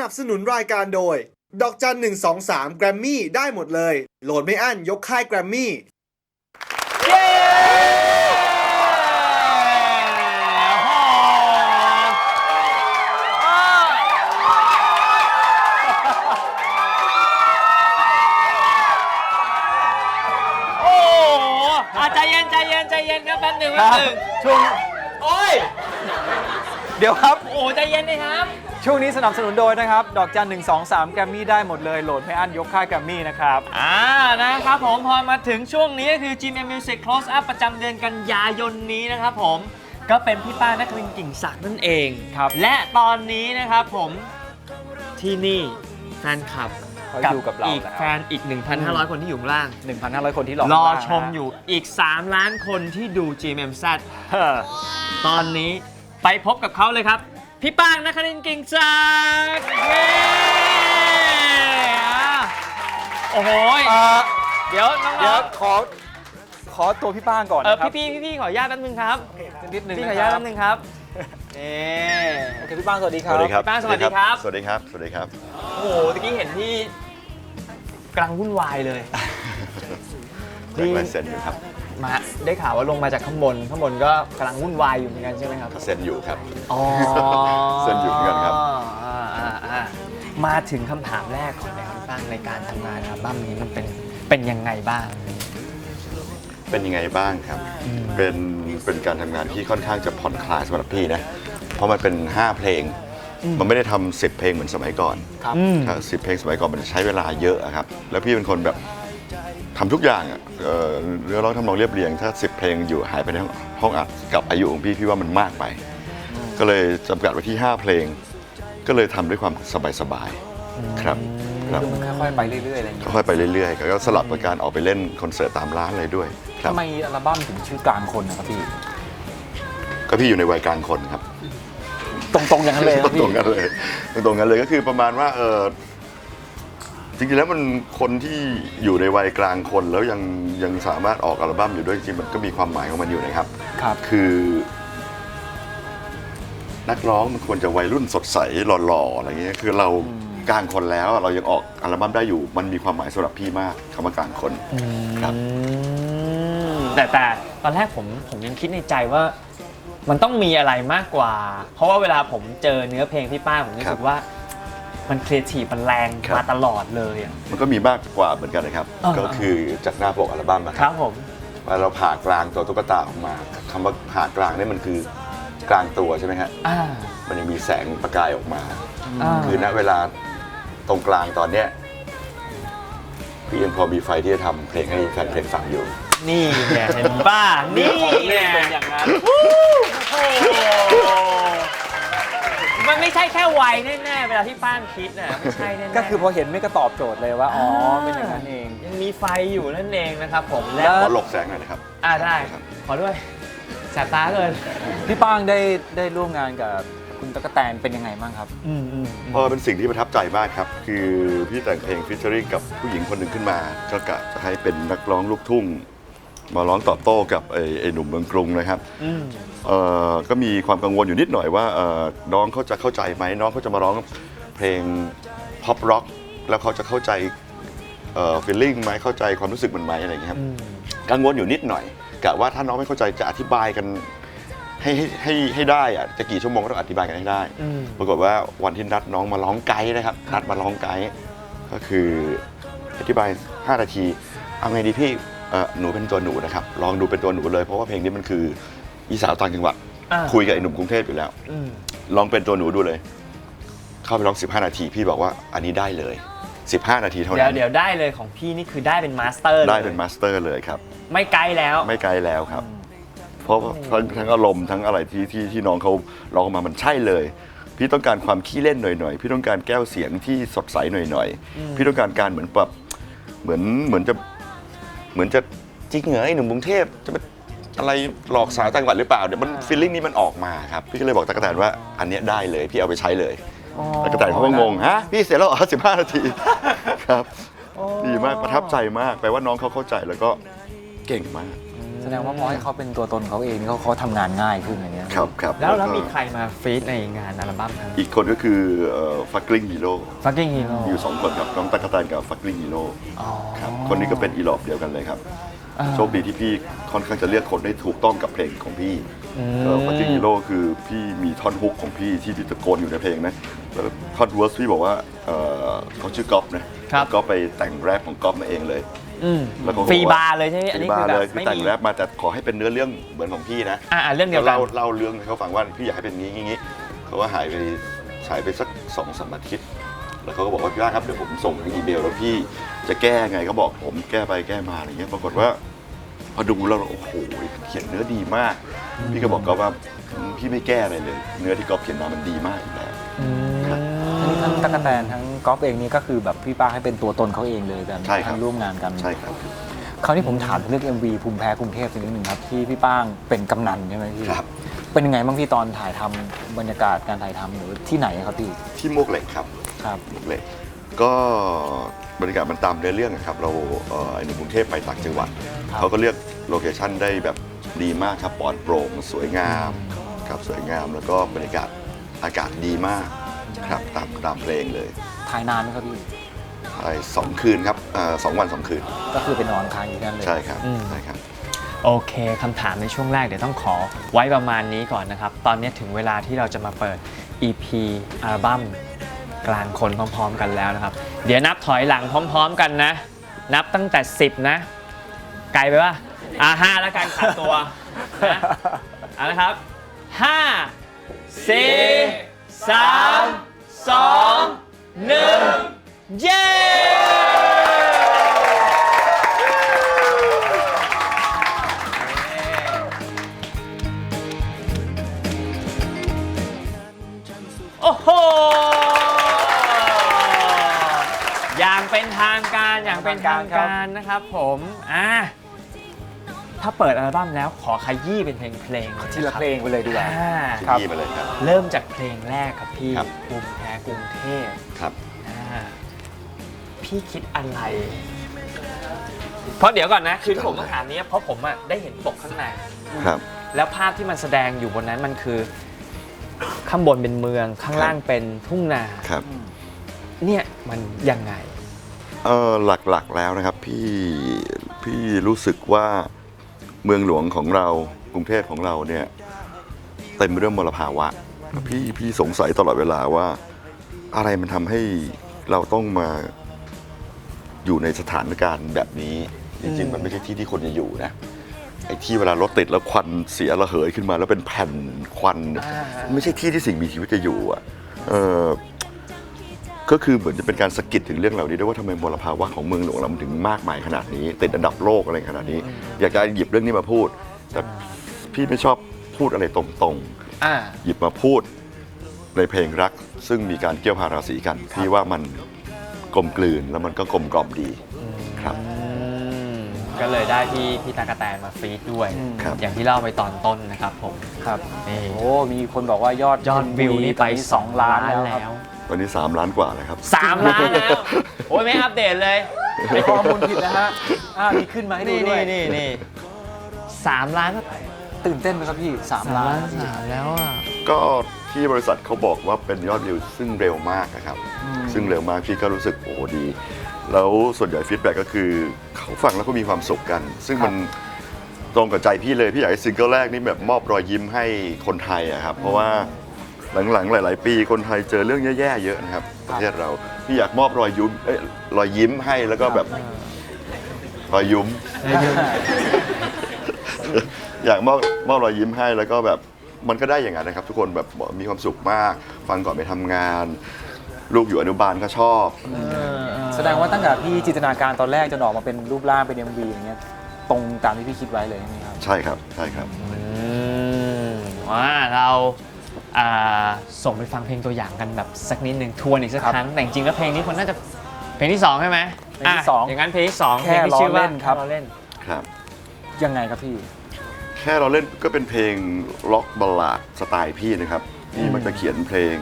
นับสนุนรายการโดย ดอกจันหนึ่งสองสามแกรมมี่ได้หมดเลย โหลดไม่อั้นยกค่ายแกรมมี่เย้โอ้โหอะใจเย็นใจเย็นใจเย็นครับแป๊บหนึ่งแป๊บหนึ่งช่วงโอ้ย เดี๋ยวครับ โอ้โหใจเย็นเลยครับ ช่วงนี้สนับสนุนโดยนะครับ ดอกจัน 1 2 3 แกรมมี่ได้หมดเลย โหลดไม่อั้นยกค่ายแกรมมี่นะครับ อ่านะครับผมพอมาถึงช่วงนี้ก็คือ GM Music Close Up ประจำเดือนกันยายนนี้นะครับผมก็เป็นพี่ป้านักวินกิ่งศักดิ์นั่นเองครับ และตอนนี้นะครับผมที่นี่แฟนคลับเขาอยู่กับเราอีกแล้ว แฟนอีก 1,500 คนที่อยู่ข้างล่าง 1,500 คนที่รอรอข้างล่างชมอยู่อีก 3 ล้านคนที่ดู GMMZ เฮ้อตอนนี้ไปพบกับเขาเลยครับ พี่ป้างนครินทร์กิ่งศักดิ์เย้อะโอ้โหยเอ่อเดี๋ยวน้เดี๋ยอวงขอขอตัวพี่ป้างก่อนๆเออนะครับพี่พี่พี่พี่ขออนุญาตแป๊บนึงครับนิดนึงพี่นะขออนุคญาตรัแป๊บ บนึงครับเอ๊โอเคพี่ป้างสวัสดีคสรับวัสดีครับ ป้าสวัสดีครับ สวัสดีครับ สวัสดีครับ โอ้โหตะกี้เห็นพี่กำลังวุ่นวายเลย แจ็คลายเซ็นอยู่ครับ มาได้ข่าวว่าลงมาจากข้างบนข้างบนก็กำลังวุ่นวายอยู่เหมือนกันใช่ไหมครับ เซ็นอยู่ครับ อ๋อเซ็นอยู่เหมือนกันครับ อ่าอ่าอ่ามาถึงคำถามแรกของในครับบ้างในการทำงานอัลบั้มนี้มันเป็นเป็นยังไงบ้าง เป็นยังไงบ้างครับเป็นเป็นการทำงานที่ค่อนข้างจะผ่อนคลายสำหรับพี่นะ เพราะมันเป็น 5 เพลง มันไม่ได้ทำสิบเพลงเหมือนสมัยก่อน ครับถ้าสิบเพลงสมัยก่อนมันใช้เวลาเยอะอะครับ แล้วพี่เป็นคนแบบ ทำทุกอย่างอะเอ่อเรื่องร้องทำนองเรียบเรียง ถ้าสิบเพลงอยู่หายไปในห้องห้องอัดกับอายุของพี่พี่ว่ามันมากไป ก็เลยจำกัดไว้ที่ 5 เพลง ก็เลยทำด้วยความสบายๆครับครับคือมันค่อยๆไปเรื่อยๆอะไรอย่างเงี้ยค่อยๆไปเรื่อยๆก็สลับกับการออกไปเล่นคอนเสิร์ตตามร้านอะไรด้วยครับ ทำไมอัลบั้มถึงชื่อกลางคนนะครับพี่ก็พี่อยู่ในวัยกลางคนครับ ตรงๆอย่างนั้นเลยครับตพี่รงๆกันเลยตรงๆกันเลยก็คือประมาณว่าเออ จริงๆแล้วมันคนที่อยู่ในวัยกลางคนแล้วยังยังสามารถออกอัลบั้มอยู่ด้วยจริงๆมันก็มีความหมายของมันอยู่นะครับ ครับ คือ นักร้องมันควรจะวัยรุ่นสดใสหล่อๆอะไรเงี้ยคือเรากลางคนแล้วเรายังออกอัลบั้มได้อยู่ มันมีความหมายสำหรับพี่มากคำว่ากลางคน ครับแต่แต่ตอนแรกผมผมยังคิดในใจว่า มันต้องมีอะไรมากกว่า เพราะว่าเวลาผมเจอเนื้อเพลงพี่ป้าผมรู้สึกว่า มันครีเอทีฟมันแรงมาตลอดเลยอะ มันก็มีมากกว่าเหมือนกันนะครับ อ่า ก็คือจากหน้าปกอัลบั้มนะคครัรับบผมว่าเราผ่ากลางตัวตุ๊กตาออกมาคำว่าผ่ากลางนี่มันคือกลางตัวใช่ไหมฮะอ่า มันยังมีแสงประกายออกมา อ่า คือณเวลาตรงกลางตอนเนี้ยพี่ยังพอมีไฟที่จะทำเพลงให้แฟนเพลงฟังอยู่ นี่ไงเห็นป้านี่ไงเป็นอย่างนั้นโอ้ มันไม่ใช่แค่วัยแน่ๆ เวลาที่ป้านคิดน่ะไม่ใช่แน่ๆก็คือพอเห็นไม่ก็ตอบโจทย์เลยว่า อ๋อ เป็นอย่างนั้นเอง ยังมีไฟอยู่นั่นเองนะครับผมแล้แล้ววขอหลบแสงหน่อยนะครับ อ่าได้ครับขอด้วยแสบตาเลยพี่ป้างได้ได้ร่วมงานกับคุณตะกกะแตนเป็นยังไงบ้างครับอืมอืมเพราะเป็นสิ่งที่ประทับใจมากครับ คือพี่แต่งเพลงฟิชเชอริงกับผู้หญิงคนหนึ่งขึ้นมา ก็กะจะให้เป็นนักร้องลูกทุ่ง มาร้องตอบโต้กับไอ้ไอ้หนุ่มเมืองกรุงนะครับอืมเอ่อก็มีความกังวลอยู่นิดหน่อยว่าเอ่อน้องเขาจะเข้าใจไหมน้องเขาจะมาร้องเพลงพ็อปร็อกแล้วเขาจะเข้าใจฟีลลิ่งไหมเข้าใจความรู้สึกมันไหมอะไรอย่างเงี้ยครับอืมกังวลอยู่นิดหน่อยกะว่าถ้าน้องไม่เข้าใจจะอธิบายกันให้ให้ให้ให้ได้อะจะกี่ชั่วโมงก็ต้องอธิบายกันให้ได้อืมปรากฏว่าวันที่นัดน้องมาร้องไกด์นะครับ นัดมาร้องไกด์ก็คืออธิบาย 5 นาที เอาไงดีพี่เอ่อ หนูเป็นตัวหนูนะครับ ลองดูเป็นตัวหนูเลย เพราะว่าเพลงนี้มันคืออีสาวต่างจังหวัดอ่าคุยกับไอ้หนุ่มกรุงเทพอยู่แล้วอืมลองเป็นตัวหนูดูเลย เข้าไปร้อง 15 นาที พี่บอกว่าอันนี้ได้เลย 15 นาทีเท่าเดี๋ยวนั้นเดี๋ยวได้เลยของพี่นี่คือได้เป็นมาสเตอร์เลยได้เป็นมาสเตอร์เลยครับ ไม่ไกลแล้วไม่ไกลแล้วครับ เพราะทั้งทั้งอารมณ์ทั้งอะไรที่ที่ที่น้องเขาร้องออกมามันใช่เลยพี่ต้องการความขี้เล่นหน่อยๆ พี่ต้องการแก้วเสียงที่สดใสหน่อยๆ พี่ต้องการการเหมือนแบบเหมือนเหมือนจะ เหมือนจะจริงเหรอไอ้หนุ่มกรุงเทพจะเป็นอะไรหลอกสาวต่างจังหวัดหรือเปล่าเดี๋ยวมันฟีลลิ่งนี้มันออกมาครับพี่ก็เลยบอกตะกกะแตนว่าอันเนี้ยได้เลยพี่เอาไปใช้เลยตะกกะแตนเขาก็งงฮะพี่เสร็จแล้วเหรอสิบห้านาที ครับดีมากประทับใจมากแปลว่าน้องเขาเข้าใจแล้วก็เก่งมากแสแส ดงว่าพอให้เขาเป็นตัวตนเขาเองนี่เขาเขาทำงานง่ายขึ้นอย่างเงี้ยครับครับแล้วแล้วก็มีใครมาฟีดในงานอัลบั้มครับอีกคนก็คือฟักกลิ้งฮีโร่ Fucking Hero อยู่สองคนครับน้องตะกกะแตนกับฟักกลิ้งฮีโร่อ๋อครับคนนี้ก็เป็นอีหลอบเดียวกันเลยครับ อ่า โชคดีที่พี่ค่อนข้างจะเลือกคนได้ถูกต้องกับเพลงของพี่อืมฟักกลิ้งฮีโร่คือพี่มีท่อนฮุกของพี่ที่ตะโกนอยู่ในเพลงนะแล้วท่อนเวิร์สพี่บอกว่าเอ่อเขาชื่อก๊อฟนะครับแล้วก็ไปแต่งแรปของก๊อฟมาเองเลย อืมแล้วก็ฟรีบาร์เลยใช่ไหมอันนี้ฟรีคืบาอร์แบเลยบคือไม่แต่งมีแรปมาแต่ขอให้เป็นเนื้อเรื่องเหมือนของพี่นะอ่าอ่าเรื่องเดียวกัน เล่าเล่าเรื่องให้เขาฟังว่าพี่อยากให้เป็นงี้งี้งี้เขาว่าหายไปหายไปสักสองสามอาทิตย์ แล้วเขาก็บอกว่าพี่ว่าครับเดี๋ยวผมส่งทางอีเมลแล้วพี่จะแก้ไงเขาบอกผมแก้ไปแก้มาอะไรเงี้ยปรากฏว่า พอดูแล้วโอ้โหเขียนเนื้อดีมาก พี่ก็บอกก็ว่าอืมพี่ไม่แก้อะไรเลย เนื้อที่ก๊อฟเขียนมามันดีมากอยู่แล้วอืมทั้งทั้งตะกะแตนทั้งก๊อฟเองนี่ก็คือแบบพี่ป้าให้เป็นตัวตนเขาเองเลยกันใช่ครับทั้งร่วมงานกันใช่ครับคราวนี้ผมถามถึงเรื่อง MV ภูมิแพ้กรุงเทพสักนิดหนึ่งครับที่พี่ป้างเป็นกำนันใช่ไหมพี่ครับเป็นยังไงบ้างพี่ตอนถ่ายทำบรรยากาศการถ่ายทำหรือที่ไหนครับพี่ที่มวกเหล็กครับ ครับมวกเหล็กก็บรรยากาศมันตามเนื้อเรื่องอะครับ เราเอ่อในกรุงเทพไปต่างจังหวัดครับเขาก็เลือกโลเคชั่นได้แบบดีมากครับปลอดโปร่งสวยงามครับสวยงามแล้วก็บรรยากาศอากาศดีมากครับตามตามเพลงเลยถ่ายนานไหมครับพี่ ไปสองคืนครับเอ่อสองวันสองคืนก็คือเป็นนอนค้างอยู่ที่นั่นเลย ใช่ครับอืม ใช่ครับ โอเคคำถามในช่วงแรกเดี๋ยวต้องขอไว้ประมาณนี้ก่อนนะครับ ตอนนี้ถึงเวลาที่เราจะมาเปิด EP อัลบั้ม กลางคนพร้อมๆ กันแล้วนะครับ เดี๋ยวนับถอยหลังพร้อม ๆ กันนะ นับตั้งแต่ 10 นะ ไกลไปป่ะอ่าห้าแล้วกันขาดตัวนะเอาละครับห้าสี่สาม การอย่างเป็นทางการนะครับผมอะถ้าเปิดอัลบั้มแล้วขอขยี้เป็นเพลงเพลงๆทีละเพลงไปเลยดีกว่า อ่าครับ ที่มาเลยครับ เริ่มจากเพลงแรกครับพี่ครับ ภูมิแพ้กรุงเทพครับ อ่าพี่คิดอะไร เพราะเดี๋ยวก่อนนะ คือที่ผมต้องถามเนี้ยเพราะผมอะได้เห็นปกข้างใน ครับ แล้วภาพที่มันแสดงอยู่บนนั้นมันคือ ข้างบนเป็นเมืองข้างล่างเป็นทุ่งนา ครับ เนี่ยมันยังไง เออหลักๆแล้วนะครับพี่พี่รู้สึกว่าเมืองหลวงของเรากรุงเทพของเราเนี่ยเต็มไปด้วยมลภาวะ พี่พี่สงสัยตลอดเวลาว่า อะไรมันทำให้เราต้องมาอยู่ในสถานการณ์แบบนี้ จริง ๆ มันไม่ใช่ที่ที่คนจะอยู่นะไอ้ที่เวลารถติดแล้วควันเสียระเหยขึ้นมาแล้วเป็นแผ่นควันอ่าไม่ใช่ที่ที่สิ่งมีชีวิตจะอยู่อะเออ ก็คือเหมือนจะเป็นการสะกิดถึงเรื่องเหล่านี้ด้วยว่าทำไมมลภาวะของเมืองหลวงเรามันถึงมากมายขนาดนี้ ติดอันดับโลกอะไรขนาดนี้ อยากจะหยิบเรื่องนี้มาพูด แต่พี่ไม่ชอบพูดอะไรตรงอ่า ๆ หยิบมาพูดในเพลงรัก ซึ่งมีการเกี่ยวพาราศีกันพี่ว่ามันกลมกลืนแล้วมันก็กลมกล่อมดีครับอืมก็เลยได้พี่พี่ตากะแตนมาฟีดด้วยอืมครับ อย่างที่เล่าไปตอนต้นนะครับผม ครับ นี่ โอ้ มีคนบอกว่ายอดยอดวิวนี่ไปตอ2ล้านแล้วครับ แล้ววันนี้ 3 ล้านกว่าเลยครับ สามล้านแล้วโอ้ยไม่อัปเดตเลยมีข้อมูลผิดนะฮะอ่ามีขึ้นมาให้ดูนี่ด้วนี่ยนี่นี่สามล้านตื่นเต้นไหมครับพี่สามล้านสามแล้วอะ ก็ที่บริษัทเขาบอกว่าเป็นยอดวิวซึ่งเร็วมากนะครับ ซึ่งเร็วมากพี่ก็รู้สึกโอ้โหดี แล้วส่วนใหญ่ฟีดแบ็กก็คือเขาฟังแล้วก็มีความสุขกัน ซึ่งมันตรงกับใจพี่เลย พี่อยากให้ซิงเกิลแรกนี่แบบมอบรอยยิ้มให้คนไทยอะครับ เพราะว่า หลังๆ หลาย ๆ ปีคนไทยเจอเรื่องแย่ๆเยอะนะครับประเทศเราพี่อยากมอบรอยยิ้มเอ้ยรอยยิ้มให้แล้วก็แบบรอยยิ้ม อยากมอบมอบรอยยิ้มให้แล้วก็แบบมันก็ได้อย่างนั้นนะครับ ทุกคนแบบมีความสุขมาก ฟังก่อนไปทำงาน ลูกอยู่อนุบาลก็ชอบ แสดงว่าตั้งแต่พี่จินตนาการตอนแรกจนออกมาเป็นรูปร่างเป็น MV อย่างเงี้ยตรงตามที่พี่คิดไว้เลยใช่ไหมครับ ใช่ครับใช่ครับ อืมว่าเราอ่า ส่งไปฟังเพลงตัวอย่างกันแบบสักนิดหนึ่งทวนอีกสักครับครั้ง แต่จริงๆแล้วเพลงนี้คนน่าจะเพลงที่สองใช่ไหมเพลงที่สองะอย่างนั้นเพลงที่สองแค่เพลงที่ชื่อว่าล้อเล่นครับแล้อเล่นครับ ยังไงครับพี่ แค่เราเล่นก็เป็นเพลงล็อกบัลลาดสไตล์พี่นะครับพี่มักจะเขียนเพลง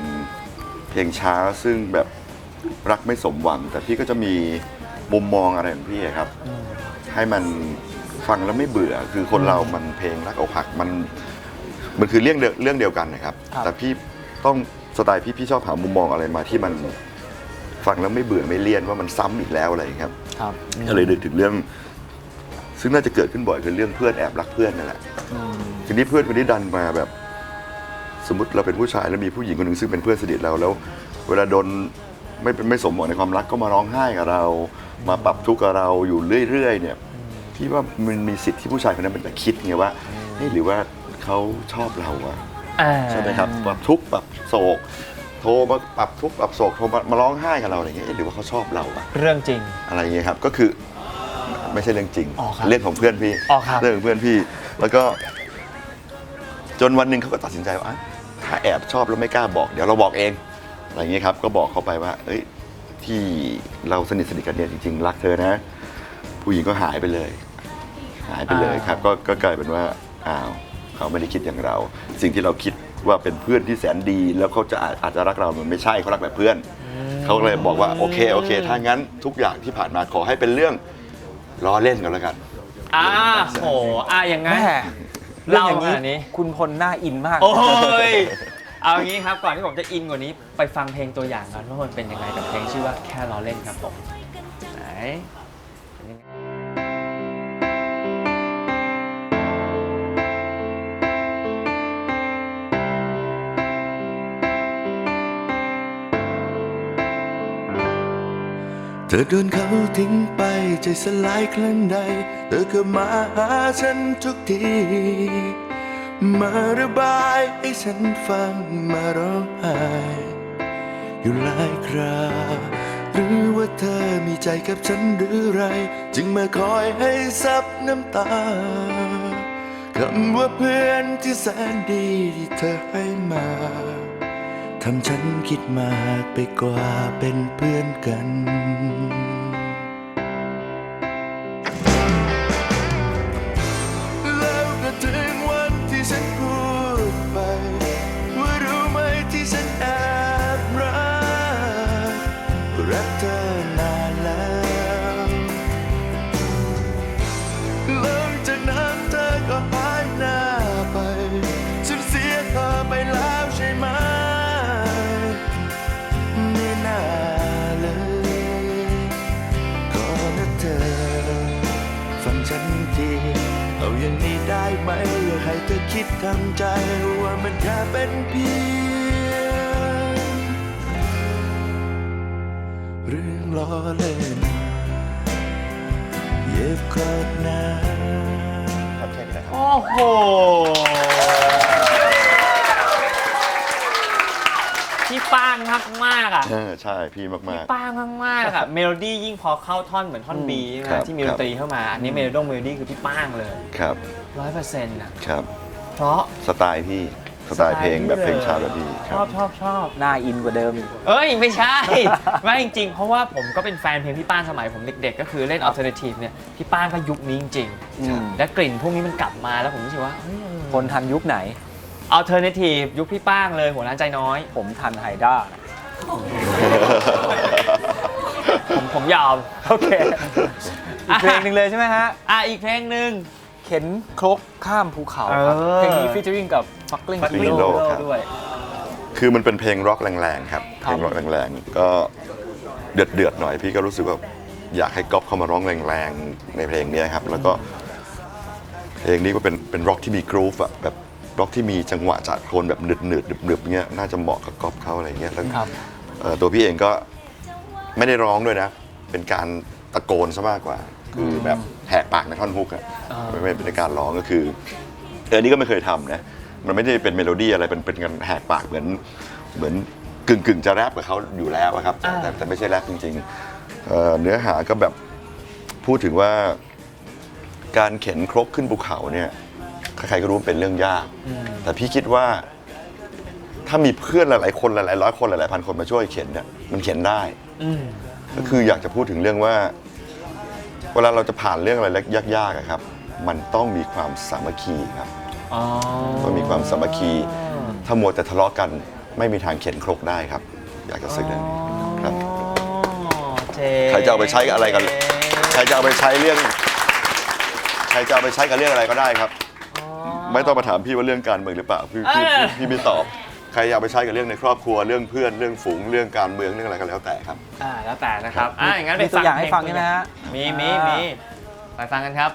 เพลงช้าซึ่งแบบรักไม่สมหวัง แต่พี่ก็จะมีมุมมองอะไรของพี่อะครับ ให้มันฟังแล้วไม่เบื่อคือคนเรามันเพลงรักอกหักมัน มันคือเรื่องเดียวเรื่องเดียวกันนะครับ ครับ แต่พี่ต้องสไตล์พี่พี่ชอบหามุมมองอะไรมาที่มันฟังแล้วไม่เบื่อไม่เลี่ยนว่ามันซ้ำอีกแล้วอะไรอย่างเงี้ยครับครับก็เลยนึกถึงเรื่อง ซึ่งน่าจะเกิดขึ้นบ่อยคือเรื่องเพื่อนแอบรักเพื่อนนั่นแหละ อืมทีนี้เพื่อนคนนี้ดันมาแบบ สมมติเราเป็นผู้ชายแล้วมีผู้หญิงคนหนึ่งซึ่งเป็นเพื่อนสนิทเราแล้ว เวลาโดนไม่เป็นไม่สมหวังในความรักก็มาร้องไห้กับเรา มาปรับทุกข์กับเราอยู่เรื่อยๆเนี่ยพี่ว่ามันมีสิทธิ์ที่ผู้ชายคนนั้นเป็นแต่คิดไงว่าเฮ้ยหรือว่า เขาชอบเราอะอ่า ใช่ไหมครับปรับทุกข์ปรับโศก โทรมาปรับทุกข์ปรับโศกโทรมามาร้องไห้กับเราอะไรอย่างเงี้ยเอ๊ะหรือว่าเขาชอบเราอะเรื่องจริง อะไรอย่างเงี้ยครับก็คือไม่ใช่เรื่องจริง อ๋อครับเรื่องของเพื่อนพี่อ๋อครับ เรื่องของเพื่อนพี่ แล้วก็ จนวันหนึ่งเขาก็ตัดสินใจว่าอะถ้าแอบชอบแล้วไม่กล้าบอก เดี๋ยวเราบอกเองอะไรอย่างเงี้ยครับ ก็บอกเขาไปว่า เอ้ย ที่เราสนิทสนิทกันเนี่ยจริงๆรักเธอนะ ผู้หญิงก็หายไปเลย หายไปเลยครับ ก็ก็กลายเป็นว่าอ้าว เขาไม่ได้คิดอย่างเรา สิ่งที่เราคิดว่าเป็นเพื่อนที่แสนดี แล้วเขาจะอาจอาจจะรักเรามันไม่ใช่เขารักแบบเพื่อน เขาก็เลยบอกว่าโอเคโอเค ถ้างั้นทุกอย่างที่ผ่านมาขอให้เป็นเรื่องล้อเล่นกันแล้วกัน อ่าโหอ่าอย่างงั้น แม่เรื่องเล่าอย่างขนาดนี้คุณพลน่าอินมากโอ้ย เอางี้ครับ ก่อนที่ผมจะอินกว่านี้ ไปฟังเพลงตัวอย่างกันว่ามันเป็นยังไงกับเพลงชื่อว่าแค่ล้อเล่นครับผม ไหน เธอโดนเขาทิ้งไปใจสลายครั้งใด เธอก็มาหาฉันทุกที มาระบายให้ฉันฟังมาร้องไห้อยู่หลายคราหรือว่าเธอมีใจกับฉันหรือไร จึงมาคอยให้ซับน้ำตาคำว่าเพื่อนที่แสนดีที่เธอให้มา ทำฉันคิดมากไปกว่าเป็นเพื่อนกัน ทำใจว่ามันแค่เป็นเพียงเรื่องล้อเล่นเย็บกอดหน้าครับแค่นี้นะครับ โอ้โห พี่ป้างมากมากๆอะ เออใช่พี่มากพี่ป้างมากมากๆอะ เมโลดี้ยิ่งพอเข้าท่อนเหมือนท่อนบีใช่ไหมครับ ที่มีดนตรีเข้ามา อันนี้เมโลดงเมโลดี้คือพี่ป้างเลยๆ ครับร้อยเปอร์เซ็นต์อะ ครับ เพราะสไตล์พี่สไตล์เพลงแบบเพลงชาลดีคชรัอบบชอบชอบ น่าอินกว่าเดิมอีก เอ้ย ไม่ใช่ ไม่จริงๆ เพราะว่าผมก็เป็นแฟนเพลงพี่ป้างสมัยผมเด็กๆ ก็คือเล่นอัลเทอร์เนทีฟเนี่ย พี่ป้างก็ยุคนี้จริงอืม ๆ และกลิ่นพวกนี้มันกลับมาแล้วผมรู้สึกว่าคนทันยุคไหน อัลเทอร์เนทีฟยุคพี่ป้างเลยหัวร้านใจน้อย ผมทันไฮด้า ผมผมยอม โอเค อีกเพลงหนึ่งเลยใช่ไหมฮะ อะอีกเพลงหนึ่ง เข็นครกข้ามภูเขาครับเออ เพลงนี้ฟีเจอริงกับฟักลิง Fuckling ฮีโร่ครับ ด้วย คือมันเป็นเพลงร็อกแรงๆครับครัเพบลงร็อกแรงๆ ก็เดือดเดือดๆหน่อยพี่ก็รู้สึกว่าอยากให้ก๊อฟเข้ามาร้องแรงๆในเพลงเนี้ยครับ แล้วก็เพลงนี้ก็เป็นเป็นร็อกที่มีกรูฟอะแบบร็อกที่มีจังหวะจัดโคลนแบบหนืดหนืดๆหนึบๆเงี้ยน่าจะเหมาะกับก๊อฟเขาอะไรเงี้ยแล้วครับ เอ่อตัวพี่เองก็ไม่ได้ร้องด้วยนะ เป็นการตะโกนซะมากกว่า คือแบบแหกปากในท่อนฮุกอะอ่าไม่ไม่เป็นการร้องก็คือเออนี่ก็ไม่เคยทำนะมันไม่ได้เป็นเมโลดี้อะไรเป็นเป็นการแหกปากเหมือนเหมือนกึ่งกึ่งๆจะแรปกับเขาอยู่แล้วอะครับแต่แต่แต่ไม่ใช่แรปจริงๆเอ่อเนื้อหาก็แบบพูดถึงว่า การเข็นครกขึ้นภูเขาเนี่ยใครๆก็รู้ว่าเป็นเรื่องยากอืมแต่พี่คิดว่า ถ้ามีเพื่อนหลายๆคนหลายๆร้อยคนหลายๆพันคนมาช่วยเข็นเนี่ยมันเข็นได้อืมก็คืออยากจะพูดถึงเรื่องว่า เวลาเราจะผ่านเรื่องอะไรยากๆอะครับ มันต้องมีความสามัคคีครับ อ๋อต้องมีความสามัคคี ถ้ามัวแต่ทะเลาะกันไม่มีทางเข็นครกได้ครับ อยากจะสื่อเรื่องนี้ครับ เจ๋ใครจะเอาไปใช้กับอะไรกัน ใครจะเอาไปใช้เรื่องใช้รจะเอาไปใช้กับเรื่องอะไรก็ได้ครับ ไม่ต้องมาถามพี่ว่าเรื่องการเมืองหรือเปล่า พี่พี่เออพี่พี่ไม่ตอบใครเอาไปใช้กับเรื่องในครอบครัวเรื่องเพื่อนเรื่องฝูงเรื่องการเมืองเรื่องอะไรก็แล้วแต่ครับ อ่าแล้วแต่นะครับอ่าอย่างนั้นไปมีตัวอย่างให้ฟังเพลใช่ไหมฮะ มีมีอ่ามีมีไปฟังกันครับ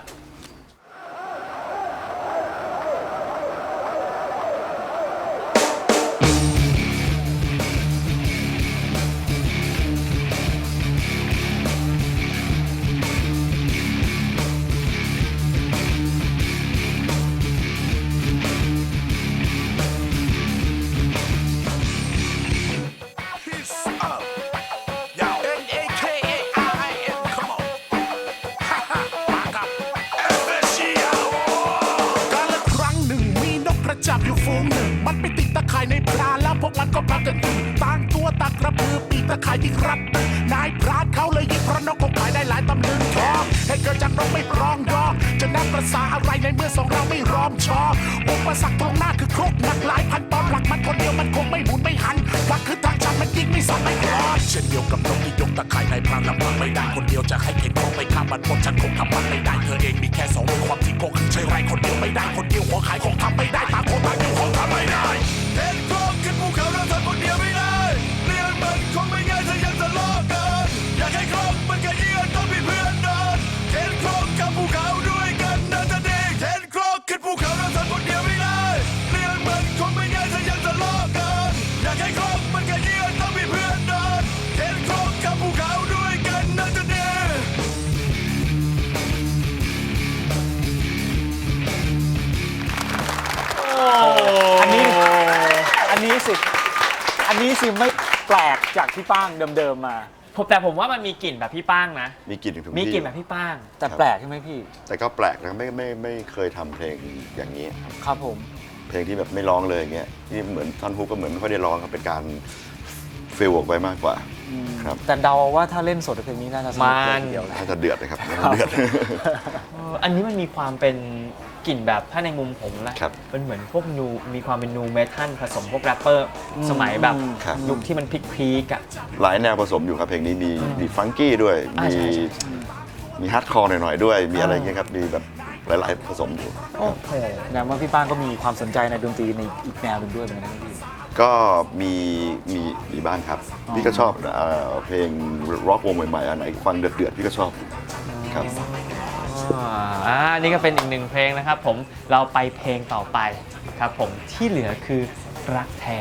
จากที่ป้างเดิมๆมา ผมแต่ผมว่ามันมีกลิ่นแบบพี่ป้างนะ มีกลิ่นถึงทุกมีที่กลิ่นแบบพี่ป้าง แต่แปลกใช่ไหมพี่ แต่ก็แปลกนะไม่ไม่ไม่เคยทำเพลงอย่างนี้ ครับผม เพลงที่แบบไม่ร้องเลยอย่างเงี้ยที่เหมือนท่อนฮุกก็เหมือนไม่ค่อยได้ร้องครับเป็นการฟิลออกไปมากกว่า ครับ แต่เดาว่าถ้าเล่นสดเพลงนี้น่าจะสนุกเลยมันทีเดียวนะน่าจะเดือดนะครับน่าจะเดือด เอออันนี้มันมีความเป็น กลิ่นแบบถ้าในมุมผมนะครับเป็นเหมือนพวกนูมีความเป็นนูเมทัลผสมพวกแรปเปอร์สมัยแบบครับ ยุคที่มันพลิกๆอะ หลายแนวผสมอยู่ครับเพลงนี้มีมีฟังกี้ด้วย อ่ามีใช่ใช่ มีฮาร์ดคอร์หน่อยๆด้วย มีอะไรอย่างเงี้ยครับมีแบบหลาย ๆ ผสมอยู่ โอ้โหแสดงว่าพี่ป้างก็มีความสนใจในดนตรีในอีกแนวหนึ่งด้วยเหมือนกันนะพี่ ก็มีมีมีบ้างครับ พี่ก็ชอบเอ่อเพลงร็อกวงใหม่ๆอันไหนฟังเดือดๆพี่ก็ชอบครับ อ่านี่ก็เป็นอีกหนึ่งเพลงนะครับผมเราไปเพลงต่อไปครับผมที่เหลือคือรักแท้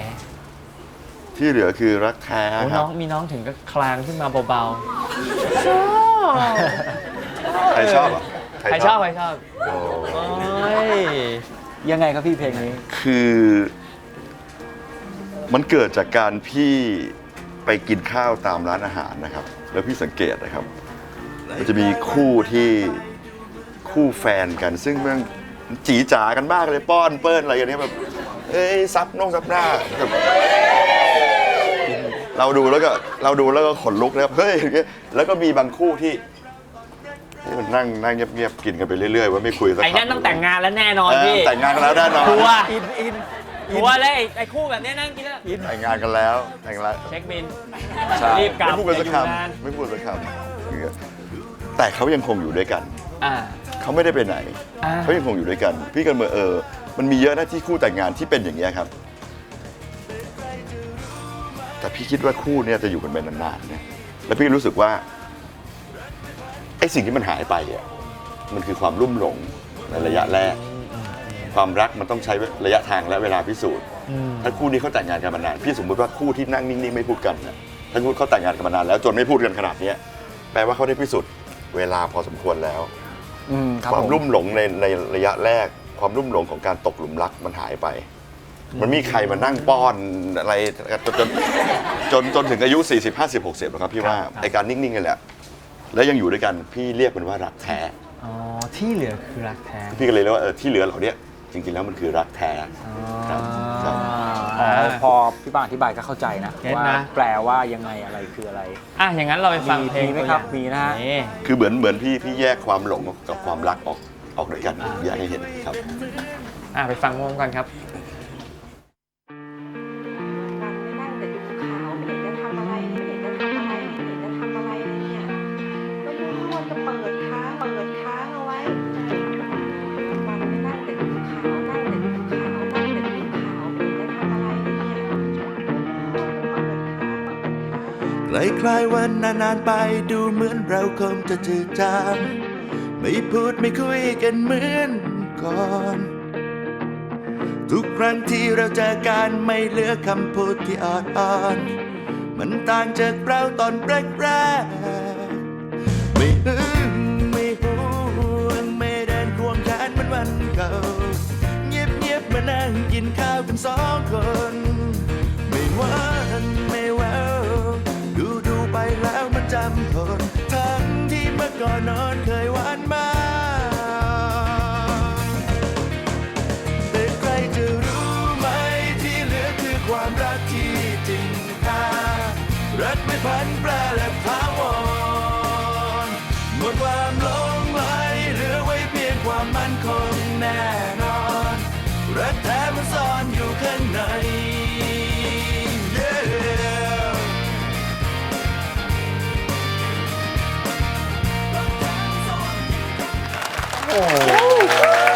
ที่เหลือคือรักแท้โอ้ครัน้บองมีน้องถึงก็คลางขึ้นมาเบาใครชอบอะๆใครชอบใครชอบโอ้โอ้ยยังไงครับพี่เพลงนี้ คือมันเกิดจากการพี่ไปกินข้าวตามร้านอาหารนะครับ แล้วพี่สังเกตนะครับ มันจะมีคู่ที่ คู่แฟนกันซึ่งมันจีจ๋ากันมากเลยป้อนเปิ้ลอะไรอย่างเงี้ยแบบเอ้ยซับน่องซับหน้าแบบเราดูแล้วก็เราดูแล้วก็ขนลุกนะครับเฮ้ยอย่างเงี้ยแล้วก็มีบางคู่ที่ที่มันนั่งนั่งเงียบๆกินกันไปเรื่อยๆว่าไม่คุยสักไอ้นั่นต้องแต่งงานแล้วแน่นอนเออพี่แต่งงานกันแล้วแน่นอนทัวร์อินอินทัวร์เลยไอ้ไอ้คู่แบบนี้นั่งกินแล้วแต่งงานกันแล้วแต่งแล้วเช็คบินใช่รีบกลับไม่พูดกันสักอย่าอยู่นานคำไม่พูดสักคำอย่างเงี้ยแต่เขายังคงอยู่ด้วยกัน อ่า เขาไม่ได้ไปไหนอ่า เขายังคงอยู่ด้วยกัน พี่กันเมื่อเออ มันมีเยอะนะที่คู่แต่งงานที่เป็นอย่างเงี้ยครับ แต่พี่คิดว่าคู่เนี่ยจะอยู่กันไปนานๆเนี่ยแล้วพี่รู้สึกว่าไอ้สิ่งที่มันหายไปอะมันคือความรุ่มหลงในระยะแรก ความรักมันต้องใช้ระยะทางและเวลาพิสูจน์ อืม ถ้าคู่นี้เขาแต่งงานกันมานาน พี่สมมติว่าคู่ที่นั่งนิ่งๆไม่พูดกันนะถ้าคู่เขาแต่งงานกันมานานแล้วจนไม่พูดกันขนาดเนี้ยแปลว่าเขาได้พิสูจน์เวลาพอสมควรแล้ว อืมครับความผมรุ่มหลงในในระยะแรก ความรุ่มหลงของการตกหลุมรักมันหายไป มันมีใครมานั่งป้อนอะไรจนจนจนจนถึงอายุ 40 50 60หรอกครับพี่ว่าครับไอการนิ่งๆนี่แหละ แล้วยังอยู่ด้วยกันพี่เรียกมันว่ารักแท้ อ๋อที่เหลือคือรักแท้พี่ก็เลยเรียกว่าเออที่เหลือเหล่าเนี้ยจริงๆแล้วมันคือรักแท้ครับครับ อ๋อ่าอพอพี่ป้างอธิบายก็เข้าใจนะเก็ตว่านะ แปลว่ายังไงอะไรคืออะไร อะอย่างนั้นเราไปฟังมีเพลงมีไหมตัวครับอย่างมีนะฮะ นี่คือเหมือนเหมือนพี่พี่แยกความหลงกับความรักออกออกด้วยกันอ่าแยกให้เห็นครับ อะไปฟังพร้อมกันครับ คลายวันนานๆไปดูเหมือนเราคงจะจืดจางไม่พูดไม่คุยกันเหมือนก่อน ทุกครั้งที่เราเจอกันไม่เหลือคำพูดที่อ่อนอ่อนมันต่างจากเราตอนแรกๆไม่หึงไม่หวงไม่เดินควงแขนเหมือนวันเก่าเงียบเงียบๆมานั่งกินข้าวกันสองคน ไม่หวา จำทนทั้งที่เมื่อก่อนนอนเคย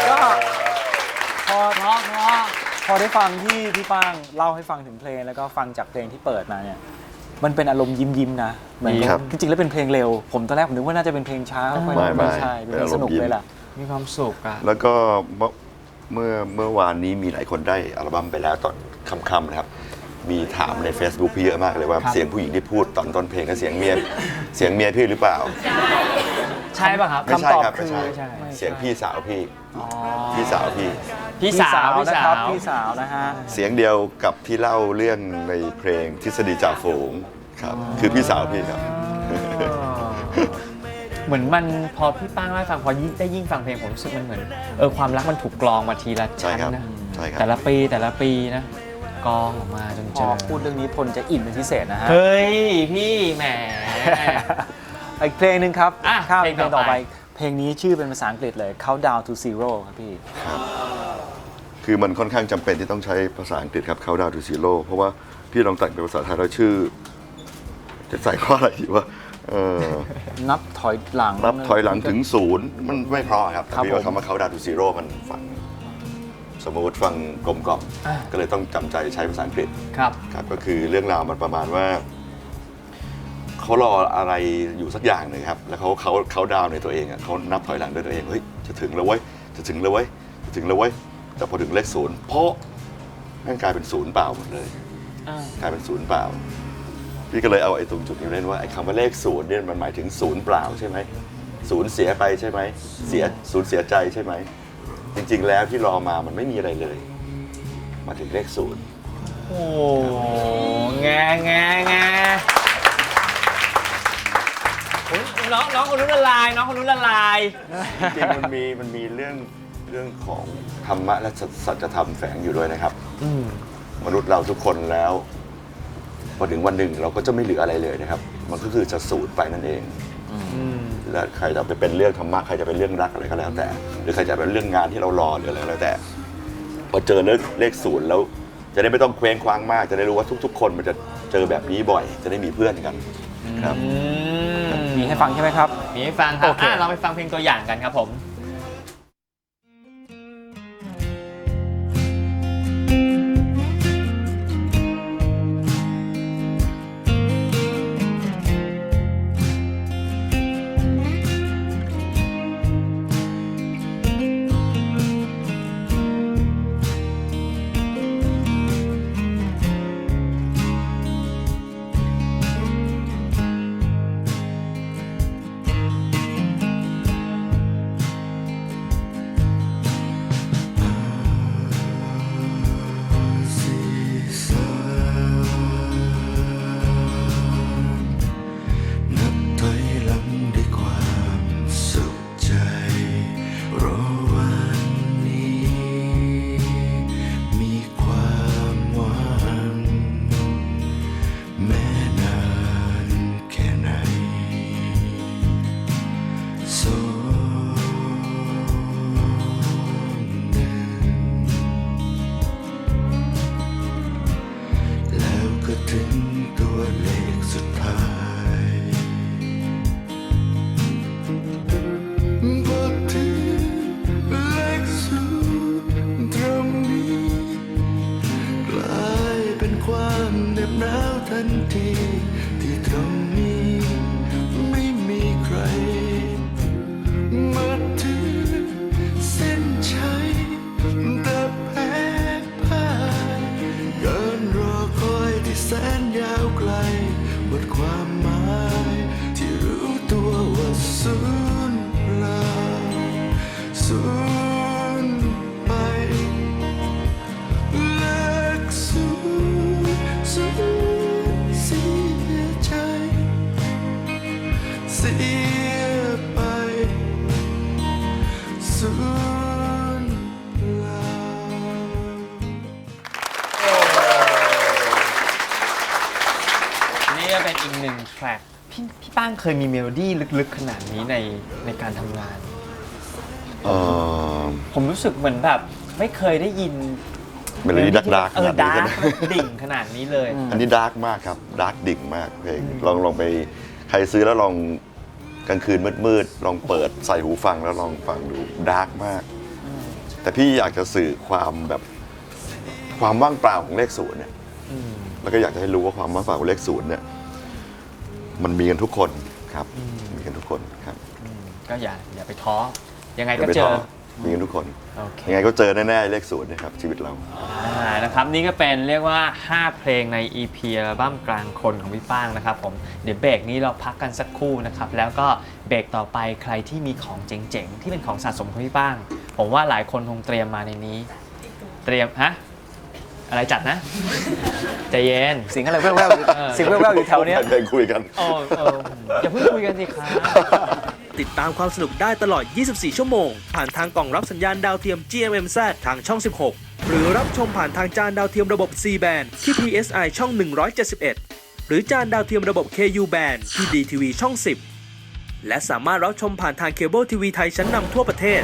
ก็พอเพราะเพราะพอได้ฟังที่พี่ป้างเล่าให้ฟังถึงเพลงแล้วก็ฟังจากเพลงที่เปิดมาเนี่ย มันเป็นอารมณ์ยิ้มยิ้มๆนะเหมือนครับจริงๆแล้วเป็นเพลงเร็ว ผมตอนแรกผมนึกว่าน่าจะเป็นเพลงช้าไม่ค่อยไม่ใช่เป็เป็นนเพลงสนุกอารมณ์ยิ้ม เลยล่ะ มีความสุขอะแล้วก็เมื่อเมื่อเมื่อวานนี้มีหลายคนได้อัลบั้มไปแล้วตอนค่ำๆนะครับ มีถามใน Facebook พี่เยอะมากเลยว่าครับเสียงผู้หญิงที่พูดตอนต้นเพลงก็เสียงเมีย เสียงเมียพี่หรือเปล่า ใช่ป่ะครับไม่ใช่ครับคำตอบคือไม่ใช่ไม่ใช่ เสียงพี่สาวพี่อ๋อพี่สาวพี่ พี่สาวพี่นะสาครับว พี่สาวนะฮะ เสียงเดียวกับที่เล่าเรื่องในเพลงทฤษฎีจ่าฝูงครับ คือพี่สาวพี่ครับ เหมือนมันพอพี่ป้างเล่าให้ฟังพอยิ่งได้ยิ่งฟังเพลงผมรู้สึกมันเหมือนเออความรักมันถูกกรองมาทีละใช่ชั้นครับนะใช่ครับ แต่ละปีแต่ละปีนะกรองออกมาจนพเจออพูดเรื่องนี้พลจะอินเป็นพิเศษนะฮะ เฮ้ยพี่แหม อีกเพลงหนึ่งครับอะข้ามเพเพลลงงต่ต่ออไป ไป เพลงนี้ชื่อเป็นภาษาอังกฤษเลย Countdown to Zero ครับพี่ คือมันค่อนข้างจำเป็นที่ต้องใช้ภาษาอังกฤษครับเข้าดาวทูซีโร่เพราะว่าพี่ลองแต่งเป็นภาษาไทยแล้วชื่อ จะใส่ข้ออะไรดีว่าเออ นับถอยหลัง นับถอยหลังถึงศูนย์มันไม่เพราะครับแต่ครับพี่ว่าผม คำว่าเขาดาวทูซีโร่มันฟัง สมมติฟังกลมกล่อมอะก็เลยต้องจำใจใช้ภาษาอังกฤษครับ ครับ ก็คือเรื่องราวมันประมาณว่า เขารออะไรอยู่สักอย่างหนึ่งครับ แล้วเขาเขาเขาดาวน์ในตัวเองอะเขานับถอยหลังด้วยตัวเอง เฮ้ย จะถึงแล้วเว้ย จะถึงแล้วเว้ย จะถึงแล้วเว้ย แต่พอถึงเลขศูนย์เพราะแม่งกลายเป็นศูนย์เปล่าหมดเลยกลายเป็นศูนย์เปล่า พี่ก็เลยเอาไอ้ตรงจุดนี้เล่นว่าไอ้คำว่าเลขศูนย์เนี่ยมันหมายถึงศูนย์เปล่าใช่ไหมศูนย์เสียไปใช่ไหมเสียศูนย์เสียใจใช่ไหม จริงๆแล้วที่รอมามันไม่มีอะไรเลย มาถึงเลขศูนย์ โอ้แงแงแงโอ้ย น้องน้องคนนู้นละลาย น้องคนนู้นละลาย จริงๆมันมีมันมีเรื่องเรื่องของธรรมะและสัจธรรมแฝงอยู่ด้วยนะครับอืมมนุษย์เราทุกคนแล้วพอถึงวันหนึ่งเราก็จะไม่เหลืออะไรเลยนะครับ มันก็คือจะสูญไปนั่นเองอืมและใครจะไปเป็นเรื่องธรรมะใครจะเป็นเรื่องรักอะไรก็แล้วแต่ หรือใครจะเป็นเรื่องงานที่เรารอหรืออะไรก็แล้วแต่พอเจอเลขเลขศูนย์แล้ว จะได้ไม่ต้องเคว้งคว้างมาก จะได้รู้ว่าทุก ๆ คนมันจะเจอแบบนี้บ่อย จะได้มีเพื่อนกันครับอืมมีให้ ฟังใช่ไหมครับ มีให้ฟังครับโอเค อะเราไปฟังเพลงตัวอย่างกันครับผม ทร็กพี่พี่ป้างเคยมีเมโลดี้ลึกๆขนาดนี้ในในการทำงาน เอ่อผมรู้สึกเหมือนแบบ ไม่เคยได้ยินเมโลดี้ดักดาร์กเออขนาดาดร์นี้กดิ่งขนาดนี้เลย อันนี้ดาร์กมากครับดาร์กดิ่งมากเพลงลองลองไปใครซื้อแล้วลองกลางคืนมืดๆลองเปิดใส่หูฟังแล้วลองฟังดูดาร์กมาก แต่พี่อยากจะสื่อความแบบความว่างเปล่าของเลขศูนย์เนี่ยอืมแล้วก็อยากจะให้รู้ว่าความว่างเปล่าของเลขศูนย์เนี่ย มันมีกันทุกคนครับมีกันทุกคนครับอืมก็อย่าอย่าไปท้อยังไงอย่าก็ไปเจท้ออมีกันทุกคนโอเค ยังไงก็เจอแน่ๆเลขศูนย์นะครับชีวิตเรา อ่านะครับนี่ก็เป็นเรียกว่า 5 เพลงใน EP อัลบั้มกลางคนของพี่ป้างนะครับผมเดี๋ยวเบรกนี้เราพักกันสักครู่นะครับแล้วก็เบรกต่อไปใครที่มีของเจ๋งๆ ที่เป็นของสะสมของพี่ป้าง ผมว่าหลายคนคงเตรียมมาในนี้ เตรียมฮะ อะไรจัดนะใจเย็น เสียงอะไรแว่วๆอยู่เออ เสียงแว่วๆอยู่แถวเนี้ย เดินคุยกัน โอ้เอออย่าเพิ่งคุยกันสิครับ ติดตามความสนุกได้ตลอด 24 ชั่วโมง ผ่านทางกล่องรับสัญญาณดาวเทียม GMMZ ทางช่อง 16 หรือรับชมผ่านทางจานดาวเทียมระบบ C band ที่ PSI ช่อง 171 หรือจานดาวเทียมระบบ KU band ที่ DTV ช่อง 10 และสามารถรับชมผ่านทางเคเบิลทีวีไทยชั้นนำทั่วประเทศ